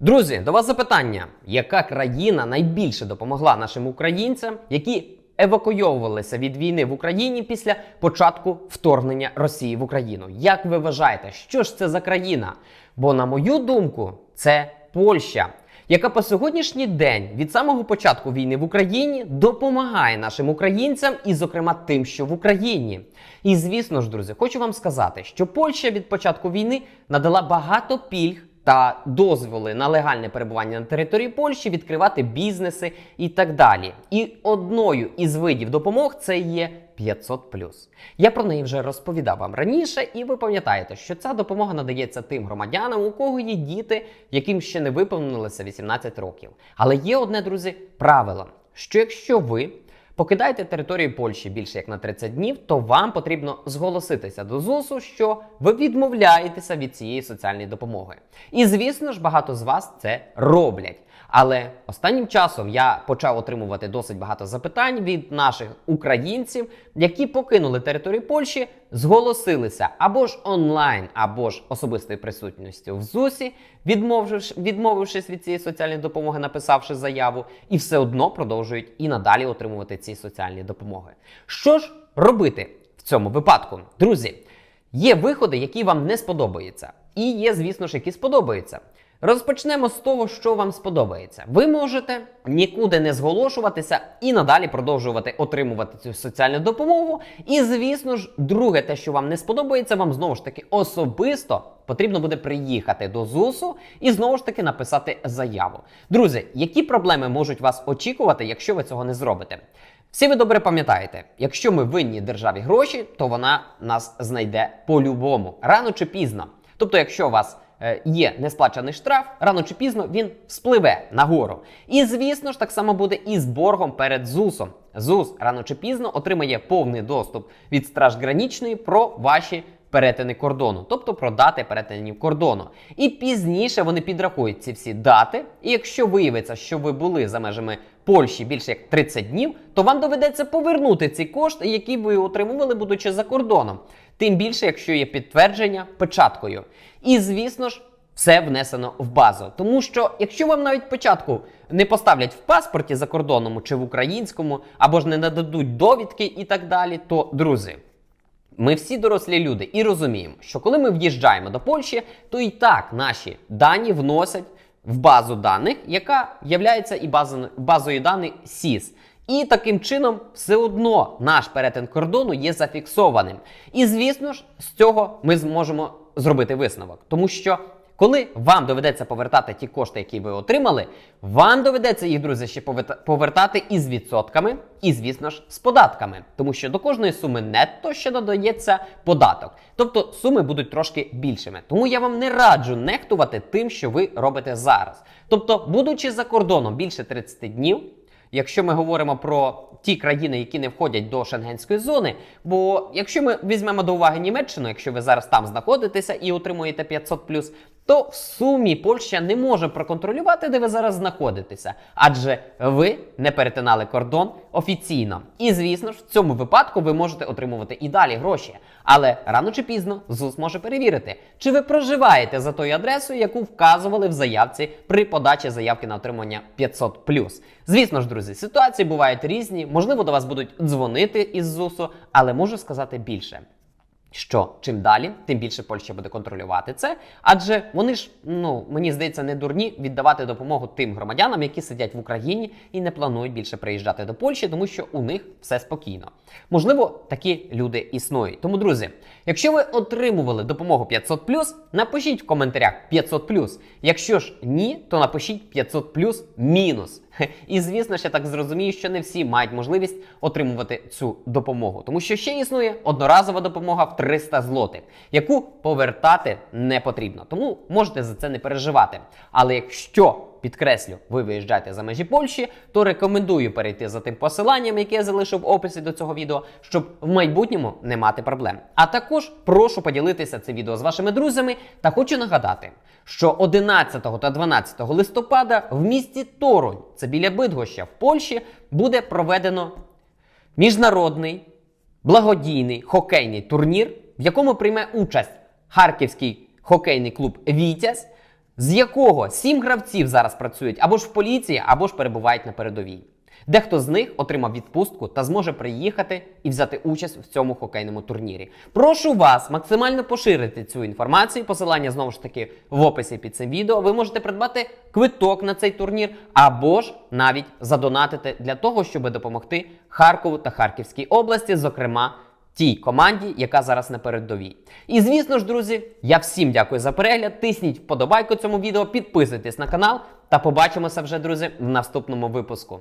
Друзі, до вас запитання: яка країна найбільше допомогла нашим українцям, які евакуйовувалися від війни в Україні після початку вторгнення Росії в Україну? Як ви вважаєте, що ж це за країна? Бо, на мою думку, це Польща. Яка по сьогоднішній день від самого початку війни в Україні допомагає нашим українцям, і, зокрема, тим, що в Україні. І звісно ж, друзі, хочу вам сказати, що Польща від початку війни надала багато пільг та дозволи на легальне перебування на території Польщі, відкривати бізнеси і так далі. І одною із видів допомог це є 500 Я про неї вже розповідав вам раніше, і ви пам'ятаєте, що ця допомога надається тим громадянам, у кого є діти, яким ще не виповнилося 18 років. Але є одне, друзі, правило: що якщо ви покидаєте територію Польщі більше як на 30 днів, то вам потрібно зголоситися до ЗУСу, що ви відмовляєтеся від цієї соціальної допомоги. І звісно ж, багато з вас це роблять. Але останнім часом я почав отримувати досить багато запитань від наших українців, які покинули територію Польщі, зголосилися або ж онлайн, або ж особистою присутністю в ЗУСі, відмовившись, від цієї соціальної допомоги, написавши заяву, і все одно продовжують і надалі отримувати ці соціальні допомоги. Що ж робити в цьому випадку, друзі? Є виходи, які вам не сподобаються, і є, звісно ж, які сподобаються. Розпочнемо з того, що вам сподобається. Ви можете нікуди не зголошуватися і надалі продовжувати отримувати цю соціальну допомогу. І, звісно ж, друге, те, що вам не сподобається, вам знову ж таки особисто потрібно буде приїхати до ЗУСу і знову ж таки написати заяву. Друзі, які проблеми можуть вас очікувати, якщо ви цього не зробите? Всі ви добре пам'ятаєте, якщо ми винні державі гроші, то вона нас знайде по-любому, рано чи пізно. Тобто, якщо вас є несплачений штраф, рано чи пізно він вспливе нагору. І звісно ж, так само буде і з боргом перед ЗУСом. ЗУС рано чи пізно отримає повний доступ від Страж Гранічної про ваші перетини кордону, тобто про дати перетинів кордону. І пізніше вони підрахують ці всі дати. І якщо виявиться, що ви були за межами Польщі більше як 30 днів, то вам доведеться повернути ці кошти, які ви отримували, будучи за кордоном. Тим більше, якщо є підтвердження печаткою. І звісно ж. Все внесено в базу. Тому що, якщо вам навіть початку не поставлять в паспорті за кордоном чи в українському, або ж не нададуть довідки і так далі, то друзі, ми всі дорослі люди і розуміємо, що коли ми в'їжджаємо до Польщі, то і так наші дані вносять в базу даних, яка є базою даних СІС. І таким чином все одно наш перетин кордону є зафіксованим. І звісно ж, з цього ми зможемо зробити висновок, тому що коли вам доведеться повертати ті кошти, які ви отримали, вам доведеться їх, друзі, ще повертати із відсотками, і, звісно ж, з податками. Тому що до кожної суми нетто ще додається податок. Тобто суми будуть трошки більшими. Тому я вам не раджу нехтувати тим, що ви робите зараз. Тобто, будучи за кордоном більше 30 днів. Якщо ми говоримо про ті країни, які не входять до шенгенської зони, бо якщо ми візьмемо до уваги Німеччину, якщо ви зараз там знаходитеся і отримуєте 500+, то в сумі Польща не може проконтролювати, де ви зараз знаходитеся, адже ви не перетинали кордон офіційно. І звісно ж, в цьому випадку ви можете отримувати і далі гроші. Але рано чи пізно ЗУС може перевірити, чи ви проживаєте за тою адресою, яку вказували в заявці при подачі заявки на отримання 500+. Звісно ж, друзі, ситуації бувають різні. Можливо, до вас будуть дзвонити із ЗУСу, але можу сказати більше. Що чим далі, тим більше Польща буде контролювати це, адже вони ж, ну мені здається, не дурні віддавати допомогу тим громадянам, які сидять в Україні і не планують більше приїжджати до Польщі, тому що у них все спокійно. Можливо, такі люди існують. Тому, друзі, якщо ви отримували допомогу 500+, напишіть в коментарях 500+. Якщо ж ні, то напишіть 500+, мінус. І звісно, ще так зрозумію, що не всі мають можливість отримувати цю допомогу, тому що ще існує одноразова допомога в 300 злотих, яку повертати не потрібно. Тому можете за це не переживати. Але якщо Підкреслю, ви виїжджаєте за межі Польщі, то рекомендую перейти за тим посиланням, яке я залишив в описі до цього відео, щоб в майбутньому не мати проблем. А також прошу поділитися це відео з вашими друзями та хочу нагадати, що 11 та 12 листопада в місті Торонь, це біля Бидгоща в Польщі, буде проведено міжнародний благодійний хокейний турнір, в якому прийме участь харківський хокейний клуб Вітязь з якого сім гравців зараз працюють або ж в поліції, або ж перебувають на передовій. Дехто з них отримав відпустку та зможе приїхати і взяти участь в цьому хокейному турнірі. Прошу вас максимально поширити цю інформацію. Посилання знову ж таки в описі під цим відео. Ви можете придбати квиток на цей турнір або ж навіть задонатити для того, щоб допомогти Харкову та Харківській області, зокрема тій команді, яка зараз на передовій. І звісно ж, друзі, я всім дякую за перегляд. Тисніть вподобайку цьому відео, підписуйтесь на канал та побачимося вже, друзі, в наступному випуску.